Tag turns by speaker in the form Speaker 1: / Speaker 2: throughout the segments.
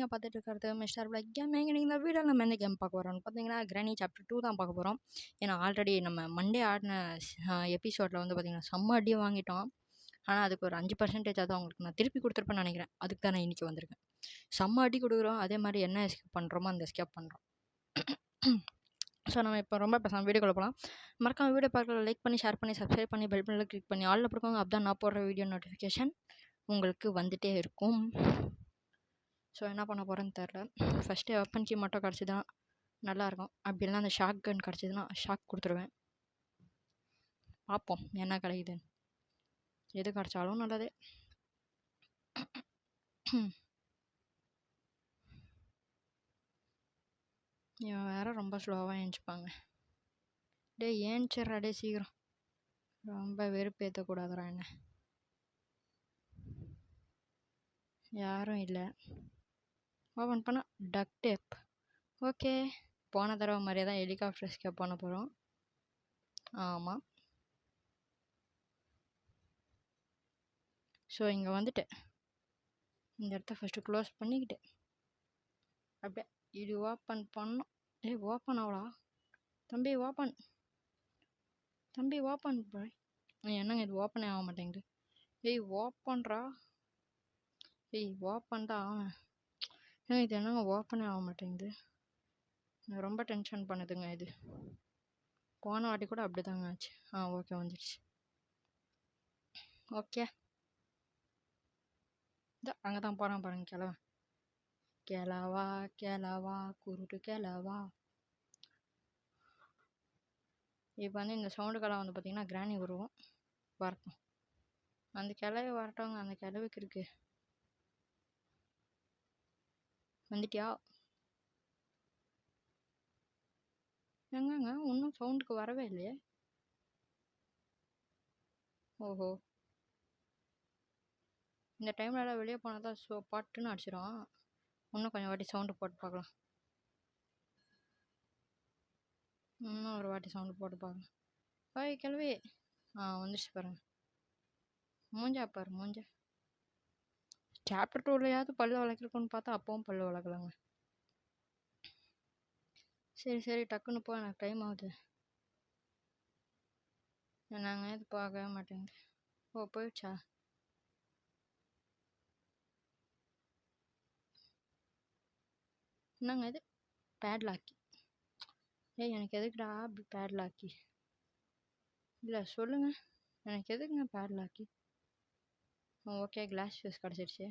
Speaker 1: நீங்கள் பார்த்துட்டு இருக்கிறது மிஸ்டர் பிளாக் கேமிங் நீங்கள் இந்த வீடியோவில் நம்ம எந்த கேம் பார்க்க போகிறோம்னு பார்த்தீங்கன்னா கிரானி சாப்டர் டூ தான் பார்க்க போகிறோம் ஏன்னா ஆல்ரெடி நம்ம மண்டே ஆடின எபிசோடில் வந்து பார்த்திங்கன்னா செம்ம அடி வாங்கிட்டோம். ஆனால் அதுக்கு ஒரு அஞ்சு பர்சன்டேஜ் தான் உங்களுக்கு நான் திருப்பி கொடுத்துருப்பேன்னு நினைக்கிறேன். அதுக்கு தான் நான் இன்றைக்கி வந்திருக்கேன். செம்ம அடி கொடுக்குறோம். அதே மாதிரி என்ன எஸ்கேப் பண்ணுறோமோ அந்த எஸ்கேப் பண்ணுறோம் ஸோ நம்ம இப்போ ரொம்ப பேசாமல் வீடியோக்குள்ள போகலாம் மறக்காம வீடியோ பார்க்கல லைக் பண்ணி ஷேர் பண்ணி சப்ஸ்கிரைப் பண்ணி பெல் பண்ணில் கிளிக் பண்ணி ஆளில் போடுவாங்க அப்போ தான் நான் போடுற வீடியோ நோட்டிஃபிகேஷன் உங்களுக்கு வந்துகிட்டே இருக்கும். ஸோ என்ன பண்ண போகிறேன்னு தெரில. ஃபஸ்ட்டு வெப்பன் கீ மட்டும் கிடச்சிதுன்னா நல்லாயிருக்கும் அப்படி இல்லைனா அந்த ஷாக் கன் கிடச்சிதுன்னா ஷாக் கொடுத்துருவேன். பார்ப்போம் என்ன கிடைக்குதுன்னு எது கிடச்சாலும் நல்லதே. இவன் வேற ரொம்ப ஸ்லோவாக ஏஞ்சிப்பாங்க. டேய் ஏஞ்சிட்றா டே சீக்கிரம். ரொம்ப வெறுப்பேற்றக்கூடாதுடா என்ன. யாரும் இல்லை. ஓப்பன் பண்ணால் டக் டேப் ஓகே போன தடவை மாதிரியே தான் ஹெலிகாப்டர் எஸ்கேப் பண்ண போகிறோம் ஆமாம் ஸோ இங்கே வந்துட்டு இந்த இடத்த ஃபஸ்ட்டு க்ளோஸ் பண்ணிக்கிட்டு அப்படியே இது ஓப்பன் பண்ணோம் ஏய் ஓப்பன் ஆகலா தம்பி ஓப்பன் தம்பி ஓப்பன் பாய் என்னங்க இது? ஓப்பனே ஆக மாட்டேங்குது. ஏய் ஓப்பன்ரா ஏய் ஓப்பன் தான் ஆவேன் ஏங்க இது என்னங்க ஓப்பனே ஆக மாட்டேங்குது. ரொம்ப டென்ஷன் பண்ணுதுங்க இது. போன வாட்டி கூட அப்படி தாங்க ஆச்சு. ஆ ஓகே வந்துடுச்சு ஓகே இந்த அங்கே தான் போகிறான் பாருங்க கிழவன். கிழவா கிழவா குருட்டு கிழவா. இப்போ வந்து இந்த சவுண்டுக்கெல்லாம் வந்து பார்த்திங்கன்னா கிராணி உருவம். வரட்டும். அந்த கிளவி வரட்டவங்க அந்த கிளவிக்கு இருக்குது வந்துட்டியா? எங்கங்க? இன்னும் சவுண்டுக்கு வரவே இல்லையே. ஓஹோ. இந்த டைமில் எல்லாம் வெளியே போனால் தான் ஸோ பாட்டுன்னு அடிச்சிடும் இன்னும் கொஞ்சம் வாட்டி சவுண்டு போட்டு பார்க்கலாம். இன்னும் ஒரு வாட்டி சவுண்டு போட்டு பார்க்கலாம். ஓய் கிளவி ஆ வந்துருச்சு பாருங்க. மூஞ்சா பாரு மூஞ்சா. சாப்டர் டூலையாவது பல்லு வளர்க்கணும்னு பார்த்தா அப்பவும் பல்லு வளர்க்கலாங்க. சரி சரி டக்குன்னு போ எனக்கு டைம் ஆகுது. என்னங்க இது பார்க்கவே மாட்டேங்குது. ஓ போயிடுச்சா? என்னங்க இது? பேட்லாக்கி ஏய் எனக்கு எதுக்குடா அப்படி பேட்லாக்கி இல்லை சொல்லுங்கள் எனக்கு எதுக்குங்க பேட்லாக்கி ஓகே கிளாஸ் ஷூஸ் கிடச்சிருச்சு.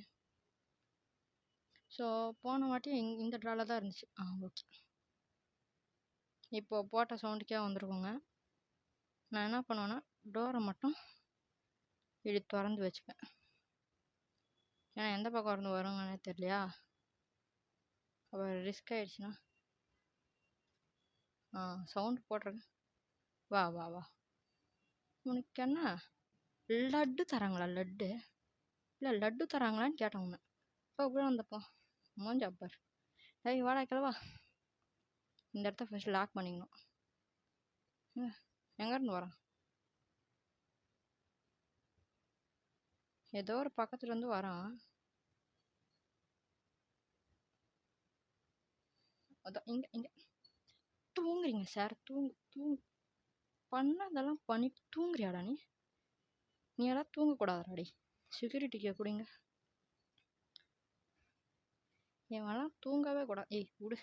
Speaker 1: ஸோ போன வாட்டி இங் இந்த ட்ராவில் தான் இருந்துச்சு. ஆ ஓகே இப்போ போட்ட சவுண்டுக்கே வந்துருக்கோங்க. நான் என்ன பண்ணுவேன்னா டோரை மட்டும் இப்படி திறந்து வச்சுப்பேன். ஏன்னா எந்த பக்கம் இருந்து வருங்கன்னே தெரியலையா? அப்புறம் ரிஸ்க் ஆயிடுச்சுன்னா. ஆ சவுண்டு போடுறேன் வா வா வா. உனக்கு என்ன? லட்டு தராங்களா லட்டு? இல்லை லட்டு தராங்களான்னு கேட்டேன் இப்போ கூட வந்தப்போ மோஞ்ச பார் ஏய் வாடா கிளவா இந்த இடத்த ஃபஸ்ட் லாக் பண்ணிக்கணும். எங்கேருந்து வரான்? ஏதோ ஒரு பக்கத்துலேருந்து வரான். அதான் இங்கே இங்கே. தூங்குறீங்க சார் தூங்கு தூங்கு. பண்ணதெல்லாம் பண்ணி தூங்குறியாடா நீ? நீ எல்லாம் தூங்கக்கூடாதுடாடி செக்யூரிட்டிக்கு கொடுங்க. இவெல்லாம் தூங்கவே கூடாது. ஏய் விடு.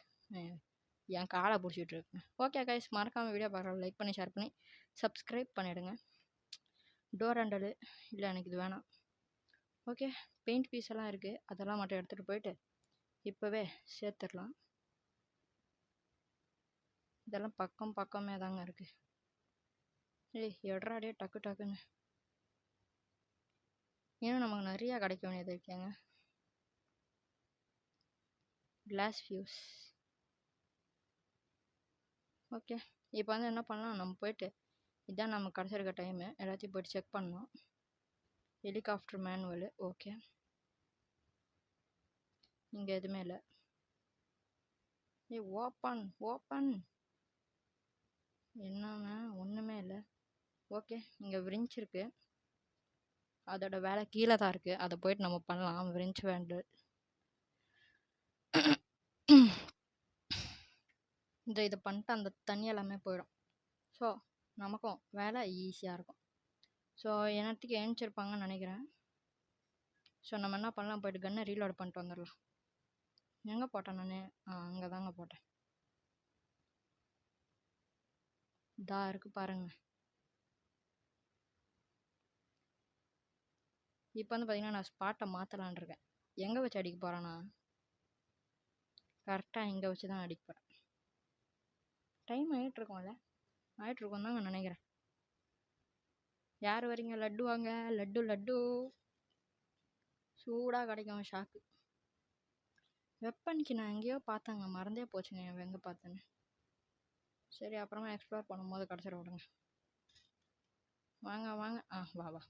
Speaker 1: என் காலை பிடிச்சிட்டு இருக்கேன் ஓகே கைஸ் மறக்காமல் வீடியோ பார்க்குறோம் லைக் பண்ணி ஷேர் பண்ணி சப்ஸ்கிரைப் பண்ணிவிடுங்க டோர் ஹேண்டலு இல்லை எனக்கு இது வேணாம். ஓகே பெயிண்ட் பீஸ் எல்லாம் இருக்குது அதெல்லாம் மட்டும் எடுத்துகிட்டு போயிட்டு இப்போவே சேர்த்துடலாம். இதெல்லாம் பக்கம் பக்கமே தாங்க இருக்குது ஏய் எட்ராடே டக்கு டக்குன்னு. இன்னும் நமக்கு நிறையா கிடைக்க வேண்டியது இருக்கேங்க. கிளாஸ் ஃபியூஸ் ஓகே இப்போ வந்து என்ன பண்ணலாம்? நம்ம போயிட்டு இதுதான் நம்ம கிடச்சிருக்க டைமு எல்லாத்தையும் போயிட்டு செக் பண்ணோம் ஹெலிகாப்டர் மேனுவல் ஓகே இங்கே எதுவுமே இல்லை. ஏய் ஓப்பன் ஓப்பன் என்னங்க? ஒன்றுமே இல்லை. ஓகே இங்கே விரிஞ்சிருக்கு அதோட வேலை கீழே தான் இருக்குது அதை போயிட்டு நம்ம பண்ணலாம். விரிஞ்சு வேண்டு இந்த இதை பண்ணிட்டு அந்த தண்ணி எல்லாமே போயிடும். ஸோ நமக்கும் வேலை ஈஸியாக இருக்கும். ஸோ என்னத்துக்கு ஏணிச்சிருப்பாங்கன்னு நினைக்கிறேன். ஸோ நம்ம என்ன பண்ணலாம்? போயிட்டு கன்னை ரீலோட் பண்ணிட்டு வந்துடலாம். எங்கே போட்டேன் நான்? ஆ அங்கே தாங்க போட்டேன். இதாக இருக்குது பாருங்கள் இப்போ வந்து பார்த்தீங்கன்னா நான் ஸ்பாட்டை மாற்றலான் இருக்கேன். எங்கே வச்சு அடிக்க போகிறேன்னா கரெக்டாக இங்கே வச்சு தான் அடிக்க போகிறேன் டைம் ஆகிட்டுருக்கோம்ல ஆகிட்டுருக்கோம் தாங்க நினைக்கிறேன். யார் வரீங்க? லட்டு வாங்க. லட்டு லட்டு. சூடாக கிடைக்கும் ஷாக்கு வெப்பனுக்கு நான் எங்கேயோ பார்த்தேங்க. மறந்தே போச்சுங்க எங்கே பார்த்தேன்னு. சரி அப்புறமா எக்ஸ்ப்ளோர் பண்ணும்போது கிடச்சிட விடுங்க. வாங்க வாங்க. ஆ வா வா.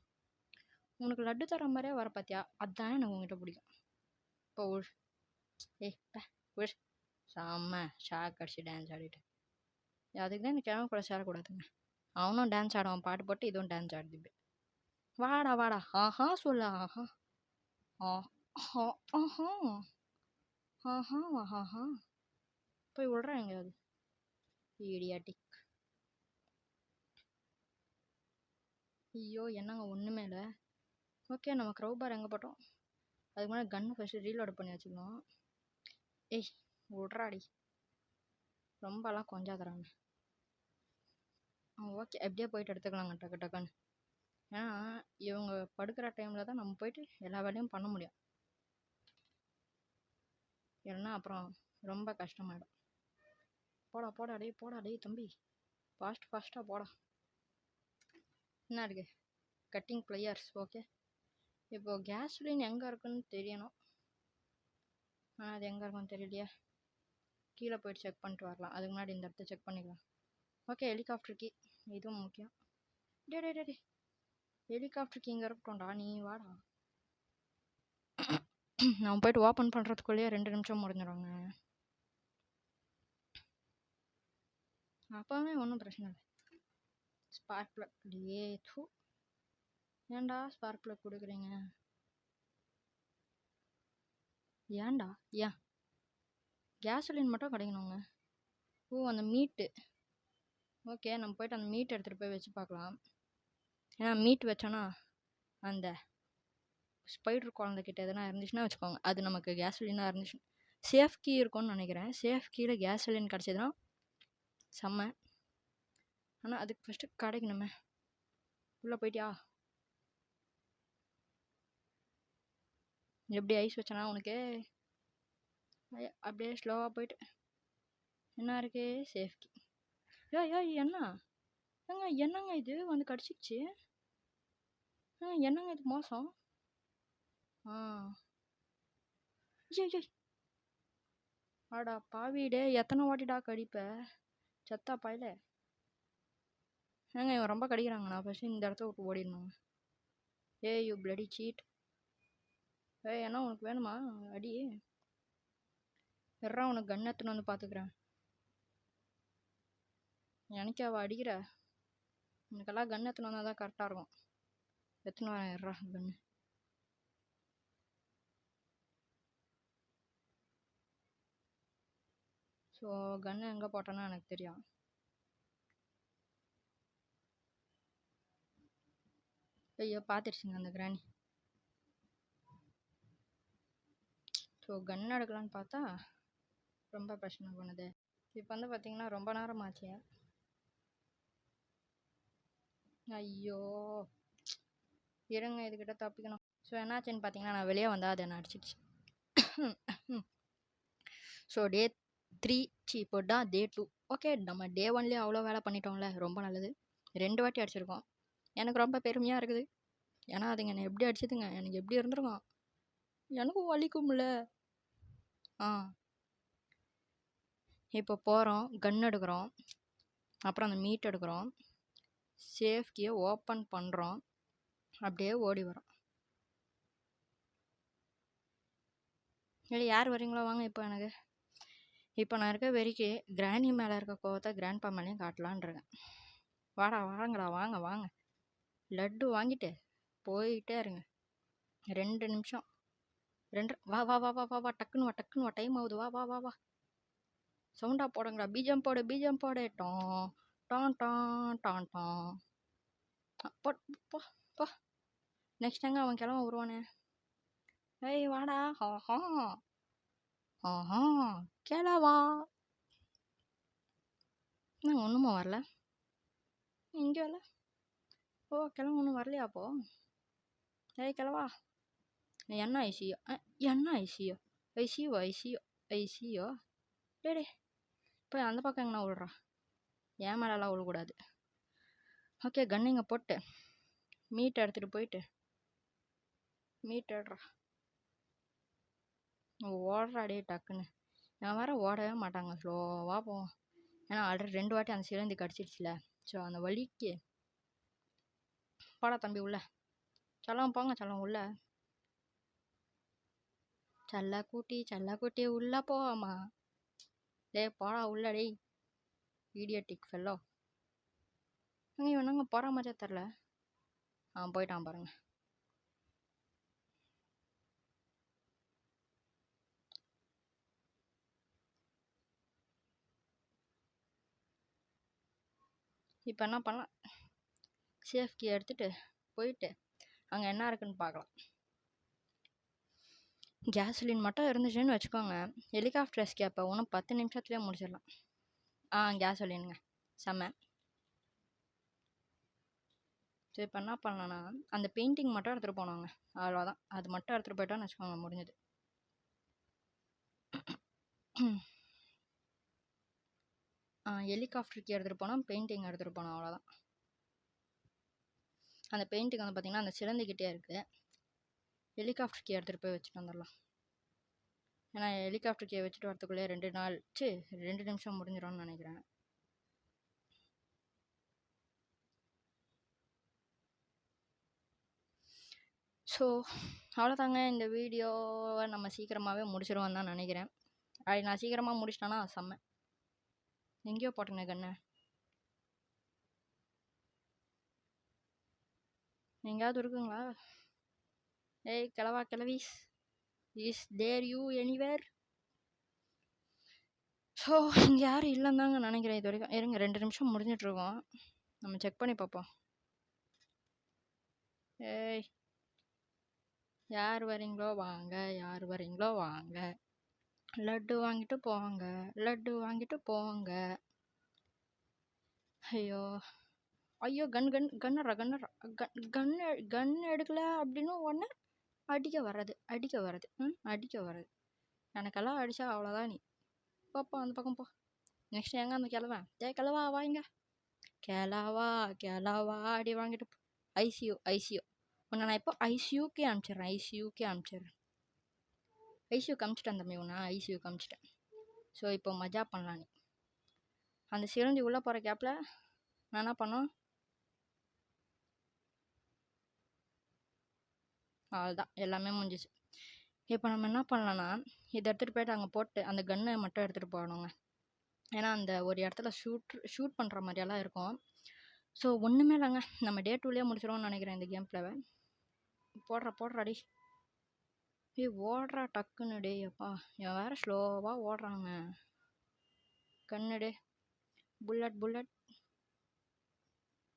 Speaker 1: உனக்கு லட்டு தர மாதிரியே வர பார்த்தியா அதுதான் எனக்கு உங்ககிட்ட பிடிக்கும். இப்போ உள் ஏய் பே உள் செம்ம ஷாக் அடிச்சு டான்ஸ் ஆடிட்டு. அதுக்கு தான் இந்த கிழமை கூட சேரக்கூடாதுங்க அவனும் டான்ஸ் ஆடுவான். பாட்டு போட்டு இதுவும் டான்ஸ் ஆடுது வாடா வாடா. ஆஹா சொல்லு. ஆஹா. ஆஹா ஆஹா. ஆஹா ஆஹா. போய் விடுறேன் எங்கேயாவது. ஈடியாட்டிக் ஐயோ என்னங்க ஒன்றுமே இல்லை. ஓகே நம்ம க்ரௌ பார் எங்கே போட்டோம்? அதுக்கு முன்னாடி கன்னை ஃபஸ்ட்டு ரீலோட் பண்ணி வச்சுக்கணும். ஏய் விட்றாடி. ரொம்பலாம் கொஞ்சாதறாங்க ஓகே எப்படியே போயிட்டு எடுத்துக்கலாங்க டக்கு டக்குன்னு. ஏன்னா இவங்க படுக்கிற டைமில் தான் நம்ம போயிட்டு எல்லா வேலையும் பண்ண முடியும். இல்லைன்னா அப்புறம் ரொம்ப கஷ்டமாயிடும். போடா போடா டே போடா டே தம்பி. ஃபாஸ்ட் ஃபாஸ்ட்டாக போடா. என்ன இருக்கு? கட்டிங் பிளேயர்ஸ் ஓகே இப்போ கேஸ்லின் எங்கே இருக்குன்னு தெரியணும். ஆனால் அது எங்கே இருக்குன்னு தெரியலையே. கீழே போயிட்டு செக் பண்ணிட்டு வரலாம். அதுக்கு முன்னாடி இந்த இடத்த செக் பண்ணிக்கலாம். ஓகே ஹெலிகாப்டர் கீ இதுவும் முக்கியம். டே டே டே டே ஹெலிகாப்டர் கீ இங்கே இருக்கட்டும்டா. நீ வாடா. நான் போயிட்டு ஓப்பன் பண்ணுறதுக்குள்ளேயே ரெண்டு நிமிஷம் முடிஞ்சிடுவாங்க அப்போவே ஒன்றும் பிரச்சனை இல்லை. ஸ்பார்க் ப்ளக் டே தூ. ஏன்டா ஸ்பார்க் ப்ளக் கொடுக்குறீங்க? ஏன்டா? ஏன்? கேசலின் மட்டும் கிடைக்கணுங்க. ஓ அந்த மீட்டு ஓகே நம்ம போயிட்டு அந்த மீட் எடுத்துகிட்டு போய் வச்சு பார்க்கலாம். ஏன்னா மீட் வச்சோன்னா அந்த ஸ்பைடர் குழந்தைக்கிட்ட எதனா இருந்துச்சுன்னா வச்சுக்கோங்க. அது நமக்கு கேசலினாக இருந்துச்சு. சேஃப் கீ இருக்கும்னு நினைக்கிறேன். சேஃப் கீயில் கேசலின் கிடச்சதுன்னா செம்ம. ஆனால் அதுக்கு ஃபஸ்ட்டு கிடைக்கணுமே. உள்ளே போயிட்டியா? எப்படி ஐஸ் வச்சனா உனக்கு? அப்படியே ஸ்லோவாக போயிட்டு. என்ன இருக்கு? சேஃப்டி. ஏய் யோ என்ன? ஏங்க என்னங்க இது? வந்து கடிச்சிச்சு ஆ என்னங்க இது மோசம்? ஆ. ஜெய் ஆடா பாவிடே எத்தனை வாட்டிடா கடிப்ப செத்தா பாயில. ஏங்க இவன் ரொம்ப கடிக்கிறாங்க. நான் ஃபஸ்ட்டு இந்த இடத்த விட்டு ஓடிடணும். ஏய் யூ பிளடி சீட் ஏய் என்ன உனக்கு வேணுமா? அடி. எட்ரா உனக்கு கன் எடுத்துன்னு வந்து பார்த்துக்கிறேன் எனக்கு அவள் அடிக்கிற. உனக்கெல்லாம் கன் எடுத்துன்னு வந்தால் தான் கரெக்டாக இருக்கும். எடுத்துன்னு வரேன் எட்ரா கன்னு ஸோ கன்னு எங்கே போட்டேன்னு எனக்கு தெரியும். ஐயோ பார்த்துருச்சுங்க அந்த கிராணி ஸோ கன் எடுக்கலான்னு பார்த்தா ரொம்ப பிரச்சனை பண்ணுது. இப்போ வந்து பார்த்தீங்கன்னா ரொம்ப நேரம் ஆச்சு. ஐயோ. இருங்க இதுக்கிட்ட தப்பிக்கணும். ஸோ என்னாச்சுன்னு பார்த்தீங்கன்னா நான் வெளியே வந்தால் அது என்ன அடிச்சிடுச்சு. ஸோ டே த்ரீ சி இப்போ தான் டே டூ ஓகே நம்ம டே ஒன்லேயே அவ்வளோ வேலை பண்ணிட்டோம்ல. ரொம்ப நல்லது. ரெண்டு வாட்டி அடிச்சிருக்கோம். எனக்கு ரொம்ப பெருமையாக இருக்குது. ஏன்னா அதுங்க என்னை எப்படி அடிச்சதுங்க? எனக்கு எப்படி இருந்திருக்கும்? எனக்கும் வலிக்கும்ல. ஆ. இப்போ போகிறோம் கன் எடுக்கிறோம் அப்புறம் அந்த மீட் எடுக்கிறோம் சேஃப்டியை ஓப்பன் பண்ணுறோம் அப்படியே ஓடி வரோம் இல்லை யார் வரீங்களோ வாங்க இப்போ எனக்கு. இப்போ நான் இருக்க வெறிக்கு கிராணி மேலே இருக்க கோவத்தை கிராண்ட்பா மேலேயும் காட்டலான்ருக்கேன் வாடா வாங்கடா வாங்க வாங்க. லட்டு வாங்கிட்டு போயிட்டே இருங்க. ரெண்டு நிமிஷம். ரெண்டு வா வா வா வா வா வா டக்குன்னு வா டக்குன்னு வா டைம் ஆகுது. வா வா வா வா. சவுண்டா போடுங்கடா. பீஜம் போடு பீஜம் போடு. டோம் டான் டான் டான் டான் போ போ நெக்ஸ்ட் டைம் அவன் கிளம்ப வருவானே ஏய் வாடா. ஆஹா ஆஹா கேளவா என்ன ஒன்றுமா வரல? இங்கே வரல? ஓ கிளம்ப ஒன்றும் வரலையா அப்போ? ஏய் கிளவா என்ன ஐசியோ என்ன ஐசியோ ஐசியோ ஐசியோ ஐசியோ டே டே போய் அந்த பக்கம் எங்கண்ணா விழுறா ஏன் மேலெல்லாம் விழக்கூடாது ஓகே கன் போட்டு மீட் எடுத்துகிட்டு போயிட்டு மீட் எடுறா ஓடுறா டே டக்குன்னு நான் வேற ஓடவே மாட்டாங்க ஸ்லோவாக போவோம் ஏன்னா ஆல்ரெடி ரெண்டு வாட்டி அந்த சிலந்தி கடிச்சிருச்சுல ஸோ அந்த வலிக்கு போடா தம்பி உள்ள சலம் போங்க சலம் உள்ள செல்ல கூட்டி செல்ல கூட்டி உள்ள போவாமா? டேய் போடா உள்ள டேய். இடியட்டிக் ஃபெல்லோ அங்கே இவனுங்க போகிற மாதிரியே தெரில. ஆ போயிட்டான் பாருங்க. இப்போ என்ன பண்ணலாம்? சேஃப்கி எடுத்துகிட்டு போயிட்டு அங்கே என்ன இருக்குன்னு பார்க்கலாம் கேஸ்லின் மட்டும் இருந்துச்சுன்னு வச்சுக்கோங்க. ஹெலிகாப்டர் எஸ்கேப்பை ஒன்றும் பத்து நிமிஷத்துலேயே முடிச்சிடலாம். ஆ கேஸ்லின்ங்க செம்ம. ஸோ இப்போ என்ன பண்ணலான்னா அந்த பெயிண்டிங் மட்டும் எடுத்துகிட்டு போனாங்க. அவ்வளோதான் அது மட்டும் எடுத்துகிட்டு போயிட்டோன்னு வச்சுக்கோங்க முடிஞ்சது. ஆ ஹெலிகாப்டருக்கு எடுத்துகிட்டு போனோம் பெயிண்டிங் எடுத்துகிட்டு போனோம் அவ்வளோதான் அந்த பெயிண்டிங் வந்து பார்த்திங்கன்னா அந்த சிறந்துக்கிட்டே இருக்குது ஹெலிகாப்டர் கே எடுத்துகிட்டு போய் வச்சுட்டு வந்துடலாம் ஏன்னா ஹெலிகாப்டருக்கு வச்சுட்டு வரத்துக்குள்ளே ரெண்டு நாள் சி ரெண்டு நிமிஷம் முடிஞ்சிடும்னு நினைக்கிறேன். ஸோ அவ்வளோதாங்க. இந்த வீடியோவை நம்ம சீக்கிரமாகவே முடிச்சிருவோம் தான் நினைக்கிறேன். அது நான் சீக்கிரமாக முடிச்சிட்டேன்னா செம்ம. எங்கேயோ போட்டேங்க கண்ணு. எங்கேயாவது இருக்குங்களா? ஏய் கிளவா கிளவிஸ் is there you anywhere so இங்கே யாரும் இல்லைன்னு தாங்க நினைக்கிறேன் இது வரைக்கும். இருங்க ரெண்டு நிமிஷம் முடிஞ்சிட்ருக்கோம் நம்ம செக் பண்ணி பார்ப்போம். ஏய் யார் வரீங்களோ வாங்க யார் வரீங்களோ வாங்க. லட்டு வாங்கிட்டு போங்க லட்டு வாங்கிட்டு போங்க. ஐயோ ஐயோ கன் கன் கன்னரா கன்னரா கன் கன் கன் எடுக்கல அப்படின்னு உடனே அடிக்க வர்றது அடிக்க வர்றது. ம் அடிக்க வர்றது. எனக்கெல்லாம் அடித்தா அவ்வளோதான் நீ. போப்போ அந்த பக்கம் போ. நெக்ஸ்ட் எங்கே அந்த கிழவன்? டே கிழவா வாங்க கிழவா கிழவா அடி வாங்கிட்டு ஐசியூ ஐசியூ. உன்னை நான் இப்போ ஐசியூக்கே அனுப்பிச்சிடுறேன் ஐசியூக்கே அனுப்பிச்சிடுறேன். ஐசியூ காமிச்சிட்டேன் தம்பி உன்னை ஐசியூ காமிச்சிட்டேன் ஸோ இப்போ மஜா பண்ணலாம் நீ. அந்த சிரஞ்சி உள்ளே போகிற கேப்பில் நான் என்ன பண்ணோம் அவ்வளோதான் எல்லாமே முடிஞ்சிச்சு. இப்போ நம்ம என்ன பண்ணலான்னா இதை எடுத்துகிட்டு போயிட்டு அங்கே போட்டு அந்த கன்னை மட்டும் எடுத்துகிட்டு போகணுங்க. ஏன்னா அந்த ஒரு இடத்துல ஷூட் ஷூட் பண்ணுற மாதிரியெல்லாம் இருக்கும். ஸோ ஒன்றுமே இல்லைங்க. நம்ம டே டூலேயே முடிச்சிடுவோம்னு நினைக்கிறேன் இந்த கேம் பிளேவை போடுறா போடுறா டி ஏய் ஓடுறா டக்குன்னு டே அப்பா. என் வேறு ஸ்லோவாக ஓடுறாங்க. கண்ணு டே புல்லட் புல்லட்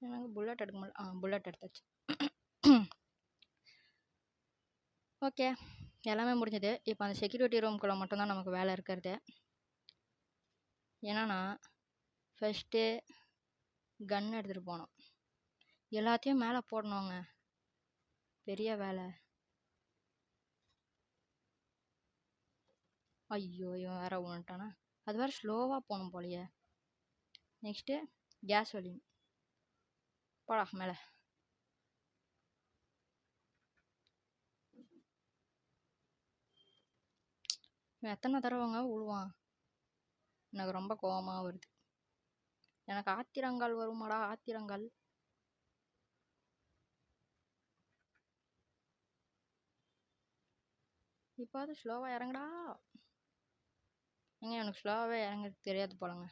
Speaker 1: எனக்கு புல்லட் எடுக்க முடியல. ஆ புல்லட் எடுத்தாச்சு. ஓகே. எல்லாமே முடிஞ்சது. இப்போ அந்த செக்யூரிட்டி ரூம்குள்ளே மட்டும்தான் நமக்கு வேலை இருக்கிறது. என்னன்னா ஃபஸ்ட்டு கன் எடுத்துகிட்டு போனோம் எல்லாத்தையும் மேலே போடணுங்க. பெரிய வேலை. ஐயோ இவன் வேற ஒன்றுட்டானா அது வேற ஸ்லோவாக போகணும் போலையே. நெக்ஸ்ட்டு கேஸ் வலியும் போடா மேலே. இவன் எத்தனை தடவைங்க விழுவான் எனக்கு ரொம்ப கோவமாக வருது. எனக்கு ஆத்திரங்கால் வருமாடா ஆத்திரங்கால் இப்பாவது ஸ்லோவாக இறங்குடா. ஏங்க எனக்கு ஸ்லோவாகவே இறங்குறது தெரியாது போலங்க.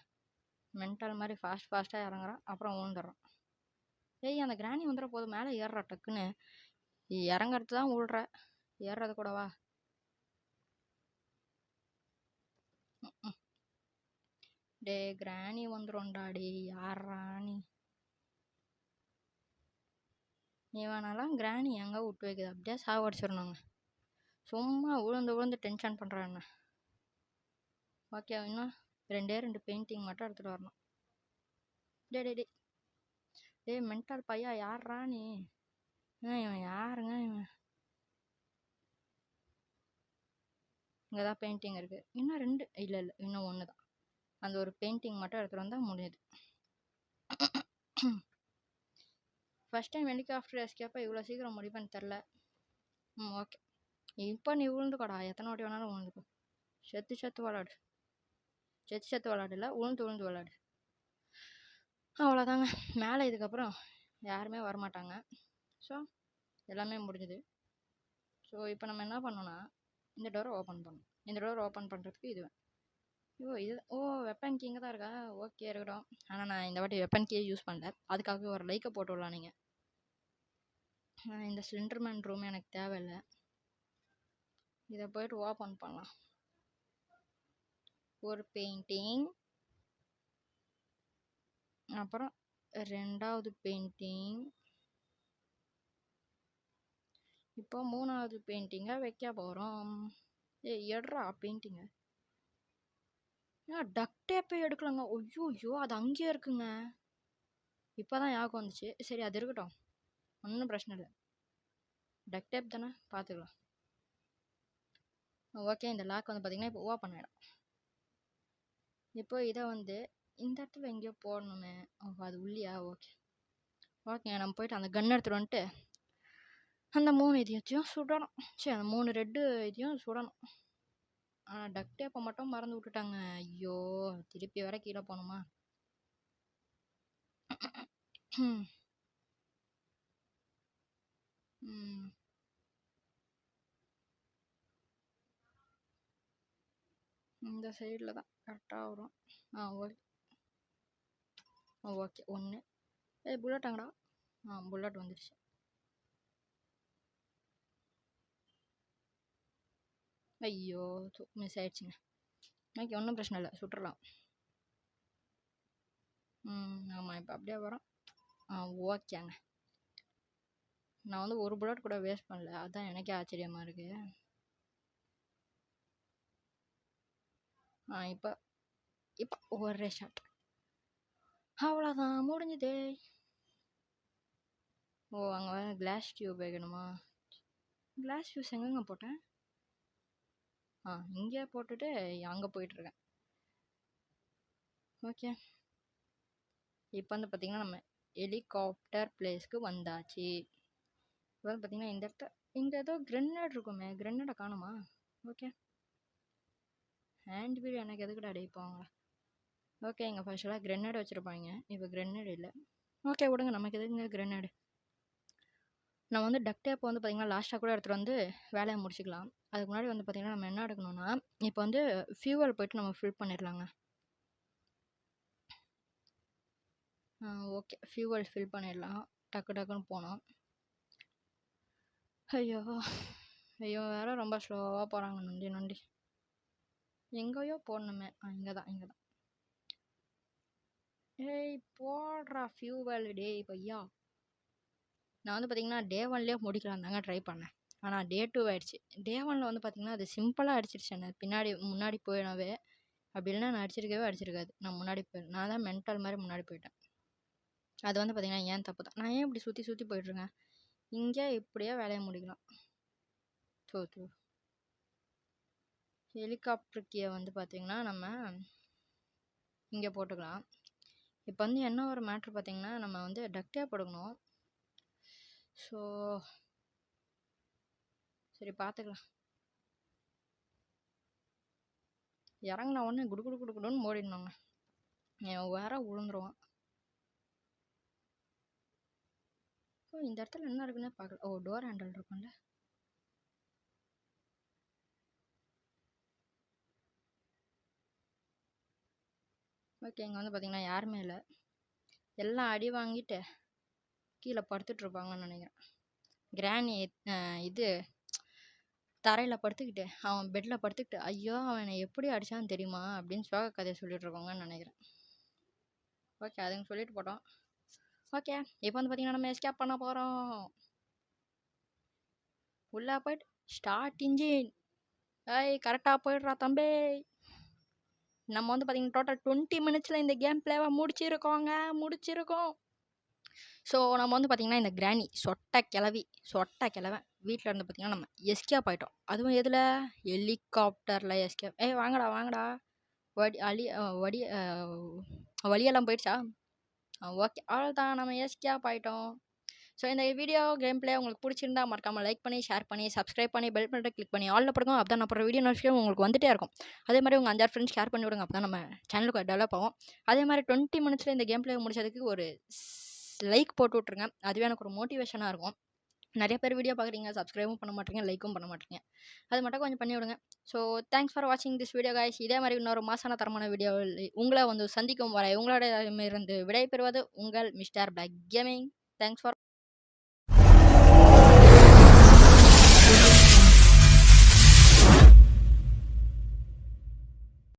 Speaker 1: மென்டல் மாதிரி ஃபாஸ்ட் ஃபாஸ்ட்டாக இறங்குறான் அப்புறம் விழுந்துடுறான் ஏய் அந்த கிராணி வந்துட போதும் மேலே ஏறுறா டக்குன்னு. இறங்குறது தான் விழுற ஏறுறது கூடவா டேய் கிராணி வந்துரும்டா டேய் யாரா நீ? இவனெல்லாம் கிராணி எங்கே விட்டு வைக்குது? அப்படியே சாவடிச்சிடணுங்க சும்மா உழுந்து உழுந்து டென்ஷன் பண்ணுறாங்க ஓகே இன்னும் ரெண்டே ரெண்டு பெயிண்டிங் மட்டும் எடுத்துகிட்டு வரணும். டே டே டே டேய் மென்டல் பையா யாரா நீ? இவன் யாருங்க இவன்? இங்கே தான் பெயிண்டிங் இருக்குது இன்னும் ரெண்டு இல்லை இல்லை இன்னும் ஒன்று தான் அந்த ஒரு பெயிண்டிங் மட்டும் எடுத்துகிட்டு வந்தால் முடியுது ஃபஸ்ட் டைம் ஹெலிகாப்டர் எஸ்கேப்பா இவ்வளோ சீக்கிரம் முடிப்பேன்னு தெரில. ம் ஓகே இப்போ நீ விழுந்துக்கடா எத்தனை வாட்டி வேணாலும் விழுந்துக்கோ செத்து செத்து விளாடு. செத்து செத்து விளாடுல உளுந்து உளுந்து விளாடு. அவ்வளோதாங்க மேலே இதுக்கப்புறம் யாருமே வரமாட்டாங்க. ஸோ எல்லாமே முடிஞ்சுது. ஸோ இப்போ நம்ம என்ன பண்ணோன்னா இந்த டோரை ஓப்பன் பண்ணணும் இந்த டோர் ஓப்பன் பண்ணுறதுக்கு இது ஓ இது ஓ வெப்பன் கீ இங்கே தான் இருக்கா? ஓகே இருக்கட்டும். ஆனால் நான் இந்த வாட்டி வெப்பன் கீயே யூஸ் பண்ணல. அதுக்காக ஒரு லைக்கை போட்டு விடலாம் நீங்கள் இந்த சிலிண்டர்மேன் ரூம் எனக்கு தேவையில்லை. இதை போயிட்டு ஓப்பன் பண்ணலாம். ஒரு பெயிண்டிங் அப்புறம் ரெண்டாவது பெயிண்டிங் இப்போ மூணாவது பெயிண்டிங்கை வைக்க போகிறோம் ஏ எடுறா பெயிண்டிங்கை ஏன் டக் டேப்பே எடுக்கலங்க? ஐயோ ஐயோ அது அங்கேயே இருக்குங்க. இப்போ தான் ஞாபகம் வந்துச்சு. சரி அது இருக்கட்டும். ஒன்றும் பிரச்சனை இல்லை. டக் டேப் தானே? பார்த்துக்கலாம் ஓகே இந்த லாக் வந்து பார்த்திங்கன்னா இப்போ ஓப்பன் ஆகிடும் இப்போ இதை வந்து இந்த இடத்துல எங்கேயோ போடணுன்னு ஓ அது உள்ளியா? ஓகே. ஓகேங்க நம்ம போயிட்டு அந்த கன் எடுத்துகிட்டு வந்துட்டு அந்த மூணு இதையும் சுடணும். சரி அந்த மூணு ரெட்டு இதையும் சுடணும். ஆனால் டக் டேப்பை மட்டும் மறந்து விட்டுட்டாங்க. ஐயோ திருப்பி வேற கீழே போகணுமா? ம். ம் இந்த சைடில் தான் கரெக்டாக வரும். ஆ ஓகே ஆ ஓகே ஒன்று ஏய் புல்லட்டாங்கடா ஆ புல்லட் வந்துடுச்சு ஐயோ மிஸ் ஆயிடுச்சுங்க. ஓகே ஒன்றும் பிரச்சனை இல்லை சுட்டுடலாம் ம் ஆமாம் இப்போ அப்படியே வரோம். ஆ ஓகேங்க. நான் வந்து ஒரு புல்லட் கூட வேஸ்ட் பண்ணல அதான் எனக்கே ஆச்சரியமாக இருக்குது ஆ இப்போ இப்போ ஒரே ஷாட் அவ்வளோதான் முடிஞ்சுது. ஓ அங்கே வேறு கிளாஸ் டியூப் வைக்கணுமா? கிளாஸ் டியூஸ் எங்கெங்க போட்டேன்? ஆ இங்கே போட்டுட்டு அங்கே போயிட்டுருக்கேன். ஓகே இப்போ வந்து பார்த்திங்கன்னா நம்ம ஹெலிகாப்டர் பிளேஸ்க்கு வந்தாச்சு. இப்போ வந்து பார்த்திங்கன்னா இந்த இடத்த இங்கே ஏதோ கிரெனேட் இருக்குமே கிரெனேடை காணுமா? ஓகே ஹேண்ட் வீடு எனக்கு எதுக்கிட்ட அடிப்பாங்க ஓகே இங்கே ஃபர்ஸ்டெல்லாம் கிரெனேட் வச்சுருப்பாங்க. இப்போ கிரெனேட் இல்லை. ஓகே விடுங்க நமக்கு எதுக்குங்க கிரெனேடு நம்ம வந்து டக் டேப் வந்து பார்த்திங்கன்னா லாஸ்ட்டாக கூட எடுத்துகிட்டு வந்து வேலையை முடிச்சுக்கலாம். அதுக்கு முன்னாடி வந்து பார்த்திங்கன்னா நம்ம என்ன எடுக்கணும்னா இப்போ வந்து ஃபியூவல் போயிட்டு நம்ம ஃபில் பண்ணிடலாங்க. ஓகே ஃபியூவல் ஃபில் பண்ணிடலாம். டக்கு டக்குன்னு போனோம். ஐயோ. ஐயோ வேற ரொம்ப ஸ்லோவாக போகிறாங்க நொண்டி நொண்டி. எங்கேயோ போடணுமே. ஆ இங்கே தான் இங்கே தான் ஏய் போடுறா ஃபியூவல் டேய் பையா. நான் வந்து பார்த்திங்கன்னா டே ஒன்லேயே முடிக்கலாம் தாங்க ட்ரை பண்ணேன். ஆனால் டே டூ ஆகிடுச்சி டே ஒனில் வந்து பார்த்தீங்கன்னா அது சிம்பிளாக அடிச்சிருச்சு என்ன. பின்னாடி முன்னாடி போயிடவே அப்படி இல்லைனா நான் அடிச்சிருக்கவே அடிச்சிருக்காது. நான் முன்னாடி போய் நான் தான் மென்டல் மாதிரி முன்னாடி போயிட்டேன். அது வந்து பார்த்திங்கன்னா ஏன் தப்பு தான்? நான் ஏன் இப்படி சுற்றி சுற்றி போயிட்டுருக்கேன்? இங்கே இப்படியே வேலையை முடிக்கலாம். தோ தோ. ஹெலிகாப்டர் கீயை வந்து பார்த்திங்கன்னா நம்ம இங்கே போட்டுக்கலாம். இப்போ வந்து என்ன ஒரு மேட்ரு பார்த்திங்கன்னா நம்ம வந்து டக்டே எடுக்கணும் ஸோ சரி பார்த்துக்கலாம் இறங்கின உடனே குடு குடு குடு குடுன்னு ஓடிடணுங்க அவன் வேற விழுந்துருவான் ஓ இந்த இடத்துல என்ன இருக்குன்னே பார்க்கல ஓ டோர் ஹேண்டில் இருக்கும்ல. ஓகே இங்கே வந்து பார்த்தீங்கன்னா யாருமே இல்லை. எல்லாம் அடி வாங்கிட்டு கீழே படுத்துட்டு இருப்பாங்கன்னு நினைக்கிறேன் கிராணி இது தரையில் படுத்துக்கிட்டு அவன் பெட்டில் படுத்துக்கிட்டு ஐயோ அவன் எப்படி அடித்தான் தெரியுமா? அப்படின்னு சோக கதையை சொல்லிட்டுருக்கோங்கன்னு நினைக்கிறேன். ஓகே அதுங்க சொல்லிட்டு போட்டோம். ஓகே இப்போ வந்து பார்த்தீங்கன்னா நம்ம எஸ்கேப் பண்ண போகிறோம் உள்ளே போயிட்டு ஸ்டார்ட் இன்ஜின் ஏய் கரெக்டாக போயிடுறா தம்பி. நம்ம வந்து பார்த்தீங்கன்னா டோட்டல் டுவெண்ட்டி மினிட்ஸில் இந்த கேம் பிளேவை முடிச்சிருக்கோங்க முடிச்சிருக்கோம். ஸோ நம்ம வந்து பார்த்திங்கன்னா இந்த கிராணி சொட்டை கிளவி சொட்டை கிழவன் வீட்டில் இருந்து பார்த்திங்கன்னா நம்ம எஸ்கேப் ஆகிட்டோம் அதுவும் எதில்? ஹெலிகாப்டரில் எஸ்கேப் ஏய் வாங்கடா வாங்கடா. வடி அழி வடி வழியெல்லாம் போயிடுச்சா? ஓகே. அவ்வளோதான் நம்ம எஸ்கேப் ஆகிட்டோம் ஸோ இந்த வீடியோ கேம் பிளே உங்களுக்கு பிடிச்சிருந்தா மறக்காமல் லைக் பண்ணி ஷேர் பண்ணி சப்ஸ்கிரைப் பண்ணி பெல் பட்டனை கிளிக் பண்ணி ஆல்ல படுங்க. அப்போ தான் அப்புறம் வீடியோ நோட்டிஃபிகேஷன் உங்களுக்கு வந்துட்டே இருக்கும். அதே மாதிரி உங்கள் அஞ்சாறு ஃப்ரெண்ட்ஸ் ஷேர் பண்ணி விடுங்க. அப்போ தான் நம்ம சேனலுக்கு டெவலப் ஆகும். அதே மாதிரி டுவெண்ட்டி மினிட்ஸில் இந்த கேம் பிளே முடிச்சதுக்கு ஒரு லைக் போட்டு விட்ருங்க அதுவே எனக்கு ஒரு மோட்டிவேஷனாக இருக்கும். நிறைய பேர் வீடியோ பார்க்குறீங்க சப்ஸ்கிரைபும் பண்ண மாட்டீங்க லைக்கும் பண்ண மாட்டீங்க. அது மட்டும் கொஞ்சம் பண்ணி விடுங்க. ஸோ தேங்க்ஸ் ஃபார் வாட்சிங் திஸ் வீடியோ காய்ஸ் இதே மாதிரி இன்னொரு மாசான தரமான வீடியோவில் உங்களை வந்து சந்திக்கும் வரை உங்களோட இருந்து விடைபெறுவது உங்கள் mister black gaming thanks for